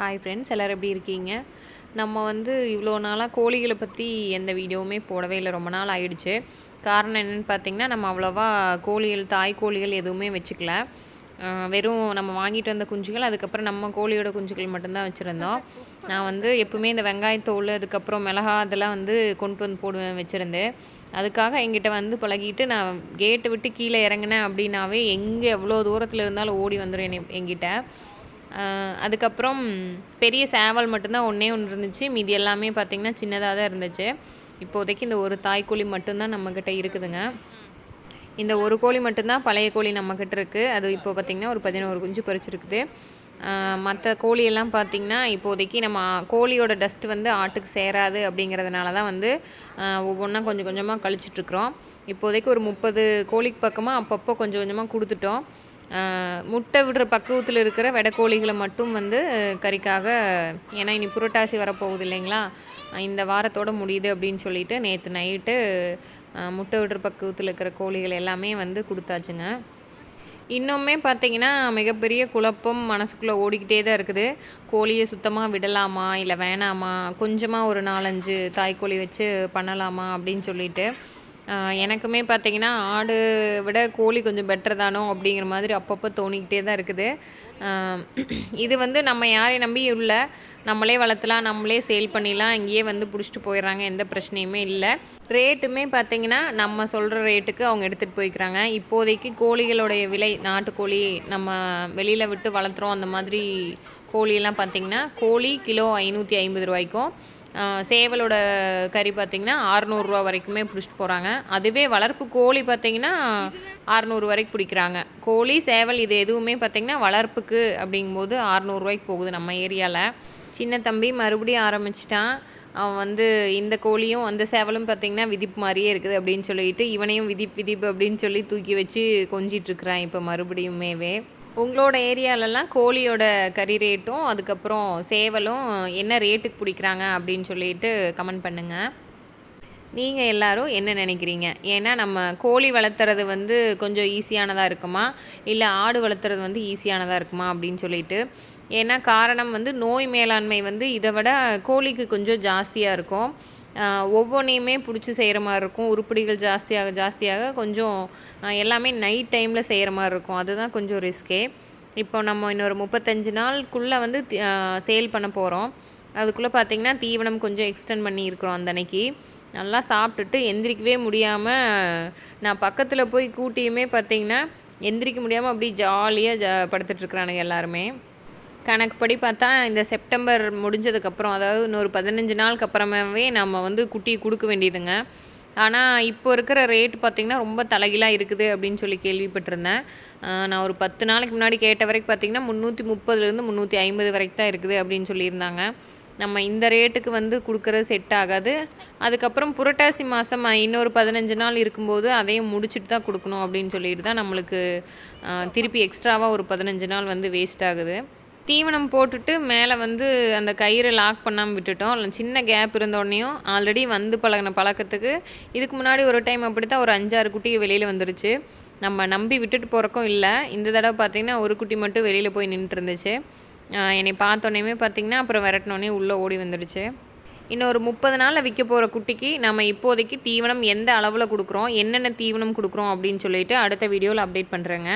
Hi friends எல்லோரும் எப்படி இருக்கீங்க? நம்ம வந்து இவ்வளோ நாளாக கோழிகளை பற்றி எந்த வீடியோவுமே போடவே இல்லை. ரொம்ப நாள் ஆயிடுச்சு. காரணம் என்னென்னு பார்த்தீங்கன்னா நம்ம அவ்வளோவா கோழிகள் தாய் கோழிகள் எதுவுமே வச்சுக்கல. வெறும் நம்ம வாங்கிட்டு வந்த குஞ்சுகள் அதுக்கப்புறம் நம்ம கோழியோட குஞ்சுகள் மட்டும்தான் வச்சுருந்தோம். நான் வந்து எப்பவுமே இந்த வெங்காயத்தோல் அதுக்கப்புறம் மிளகா அதெல்லாம் வந்து கொண்டு வந்து போடுவேன் வச்சுருந்தேன் அதுக்காக எங்கிட்ட வந்து பழகிட்டு நான் கேட்டு விட்டு கீழே இறங்கினேன் அப்படின்னாவே எங்கே எவ்வளோ தூரத்தில் இருந்தாலும் ஓடி வந்துடும் என்னை எங்கிட்ட அதுக்கப்புறம் பெரிய சேவல் மட்டும்தான் ஒன்றே ஒன்று இருந்துச்சு. மீதி எல்லாமே பார்த்திங்கன்னா சின்னதாக தான் இருந்துச்சு. இப்போதைக்கு இந்த ஒரு தாய்க்கோழி மட்டும்தான் நம்மக்கிட்ட இருக்குதுங்க. இந்த ஒரு கோழி மட்டும்தான் பழைய கோழி நம்மக்கிட்ட இருக்குது அது இப்போ பார்த்திங்கன்னா ஒரு பதினோரு குஞ்சு பறிச்சிருக்குது. மற்ற கோழியெல்லாம் பார்த்திங்கன்னா இப்போதைக்கு நம்ம கோழியோட டஸ்ட் வந்து ஆட்டுக்கு சேராது அப்படிங்கிறதுனால தான் வந்து ஒவ்வொன்றா கொஞ்சம் கொஞ்சமாக கழிச்சிட்ருக்குறோம் இப்போதைக்கு ஒரு முப்பது கோழிக்கு பக்கமாக அப்பப்போ கொஞ்சம் கொஞ்சமாக கொடுத்துட்டோம். முட்டை விடுற பக்குவத்தில் இருக்கிற வெடக்கோழிகளை மட்டும் வந்து கறிக்காக ஏன்னா இனி புரட்டாசி வரப்போகுது இல்லைங்களா? இந்த வாரத்தோட முடியுது அப்படின்னு சொல்லிட்டு நேற்று நைட்டு முட்டை விடுற பக்குவத்தில் இருக்கிற கோழிகள் எல்லாமே வந்து கொடுத்தாச்சுங்க. இன்னுமே பார்த்தீங்கன்னா மிகப்பெரிய குழப்பம் மனசுக்குள்ளே ஓடிக்கிட்டே தான் இருக்குது. கோழியை சுத்தமாக விடலாமா இல்லை வேணாமா கொஞ்சமாக ஒரு நாலஞ்சு தாய்க்கோழி வச்சு பண்ணலாமா அப்படின்னு சொல்லிட்டு. எனக்குமே பார்த்திங்கன்னா ஆடு விட கோழி கொஞ்சம் பெட்டர் தானோ அப்படிங்கிற மாதிரி அப்பப்போ தோணிக்கிட்டே தான் இருக்குது. இது வந்து நம்ம யாரையும் நம்பி இல்லை. நம்மளே வளர்த்தலாம் நம்மளே சேல் பண்ணிடலாம் இங்கேயே வந்து பிடிச்சிட்டு போயிடுறாங்க. எந்த பிரச்சனையுமே இல்லை. ரேட்டுமே பார்த்திங்கன்னா நம்ம சொல்கிற ரேட்டுக்கு அவங்க எடுத்துகிட்டு போய்க்கிறாங்க. இப்போதைக்கு கோழிகளுடைய விலை நாட்டுக்கோழி நம்ம வெளியில் விட்டு வளர்த்துறோம் அந்த மாதிரி கோழியெல்லாம் பார்த்திங்கன்னா கோழி கிலோ ஐநூற்றி ஐம்பது ரூபாய்க்கும் சேவலோட கறி பார்த்திங்கன்னா அறநூறுரூவா வரைக்குமே பிடிச்சிட்டு போகிறாங்க அதுவே வளர்ப்பு கோழி பார்த்திங்கன்னா அறநூறு வரைக்கும் பிடிக்கிறாங்க. கோழி சேவல் இது எதுவுமே பார்த்திங்கன்னா வளர்ப்புக்கு அப்படிங்கும்போது அறநூறுவாய்க்கு போகுது நம்ம ஏரியாவில் சின்ன தம்பி மறுபடியும் ஆரம்பிச்சிட்டான். அவன் வந்து இந்த கோழியும் அந்த சேவலும் பார்த்திங்கன்னா விதிப்பு மாதிரியே இருக்குது அப்படின்னு சொல்லிட்டு இவனையும் விதிப் விதிப்பு அப்படின்னு சொல்லி தூக்கி வச்சு கொஞ்சிட்ருக்குறான் இப்போ மறுபடியுமேவே. உங்களோட ஏரியாலலாம் கோழியோட கறி ரேட்டும் அதுக்கப்புறம் சேவலும் என்ன ரேட்டுக்கு பிடிக்கிறாங்க அப்படின்னு சொல்லிட்டு கமெண்ட் பண்ணுங்கள் நீங்கள் எல்லோரும் என்ன நினைக்கிறீங்க? ஏன்னா நம்ம கோழி வளர்த்துறது வந்து கொஞ்சம் ஈஸியானதாக இருக்குமா? இல்லை ஆடு வளர்த்துறது வந்து ஈஸியானதாக இருக்குமா? அப்படின்னு சொல்லிட்டு. ஏன்னா காரணம் வந்து நோய் மேலாண்மை வந்து இதை விட கோழிக்கு கொஞ்சம் ஜாஸ்தியாக இருக்கும். ஒவ்வொன்றையுமே பிடிச்சி செய்கிற மாதிரி இருக்கும். உருப்படிகள் ஜாஸ்தியாக ஜாஸ்தியாக கொஞ்சம் எல்லாமே நைட் டைமில் செய்கிற மாதிரி இருக்கும். அதுதான் கொஞ்சம் ரிஸ்கே இப்போ நம்ம இன்னொரு முப்பத்தஞ்சு நாளுக்குள்ளே வந்து சேல் பண்ண போகிறோம் அதுக்குள்ளே பார்த்திங்கன்னா தீவனம் கொஞ்சம் எக்ஸ்டெண்ட் பண்ணியிருக்கிறோம் அந்த அன்னைக்கு நல்லா சாப்பிட்டுட்டு எந்திரிக்கவே முடியாமல் நான் பக்கத்தில் போய் கூட்டியுமே பார்த்திங்கன்னா எந்திரிக்க முடியாமல் அப்படியே ஜாலியாக ஜா படுத்துட்ருக்குறானுங்க எல்லாருமே. கணக்குப்படி பார்த்தா இந்த செப்டம்பர் முடிஞ்சதுக்கப்புறம் அதாவது இன்னொரு பதினஞ்சு நாளுக்கு அப்புறமாவே நம்ம வந்து குட்டி கொடுக்க வேண்டியதுங்க. ஆனால் இப்போ இருக்கிற ரேட் பார்த்திங்கன்னா ரொம்ப தலைகீழாக இருக்குது அப்படின்னு சொல்லி கேள்விப்பட்டிருந்தேன். நான் ஒரு பத்து நாளைக்கு முன்னாடி கேட்ட வரைக்கும் பார்த்திங்கன்னா முந்நூற்றி முப்பதுலேருந்து முந்நூற்றி ஐம்பது வரைக்கும் தான் இருக்குது அப்படின்னு சொல்லியிருந்தாங்க. நம்ம இந்த ரேட்டுக்கு வந்து கொடுக்குறது செட் ஆகாது. அதுக்கப்புறம் புரட்டாசி மாதம் இன்னொரு பதினஞ்சு நாள் இருக்கும்போது அதையும் முடிச்சுட்டு தான் கொடுக்கணும் அப்படின்னு சொல்லிட்டு தான் நம்மளுக்கு திருப்பி எக்ஸ்ட்ராவாக ஒரு பதினஞ்சு நாள் வந்து வேஸ்ட் ஆகுது. தீவனம் போட்டுட்டு மேலே வந்து அந்த கயிறை லாக் பண்ணாமல் விட்டுட்டோம். சின்ன கேப் இருந்தோடனையும் ஆல்ரெடி வந்து பழகின பழக்கத்துக்கு இதுக்கு முன்னாடி ஒரு டைம் அப்படி தான் ஒரு அஞ்சாறு குட்டி வெளியில் வந்துருச்சு. நம்ம நம்பி விட்டுட்டு போகிறக்கும் இல்லை. இந்த தடவை பார்த்திங்கன்னா ஒரு குட்டி மட்டும் வெளியில் போய் நின்றுட்டு இருந்துச்சு என்னை பார்த்தோன்னே பார்த்திங்கன்னா அப்புறம் விரட்டினோடனே உள்ளே ஓடி வந்துடுச்சு இன்னொரு முப்பது நாளில் விற்க போகிற குட்டிக்கு நம்ம இப்போதைக்கு தீவனம் எந்த அளவில் கொடுக்குறோம் என்னென்ன தீவனம் கொடுக்குறோம் அப்படின்னு சொல்லிட்டு அடுத்த வீடியோவில் அப்டேட் பண்ணுறேங்க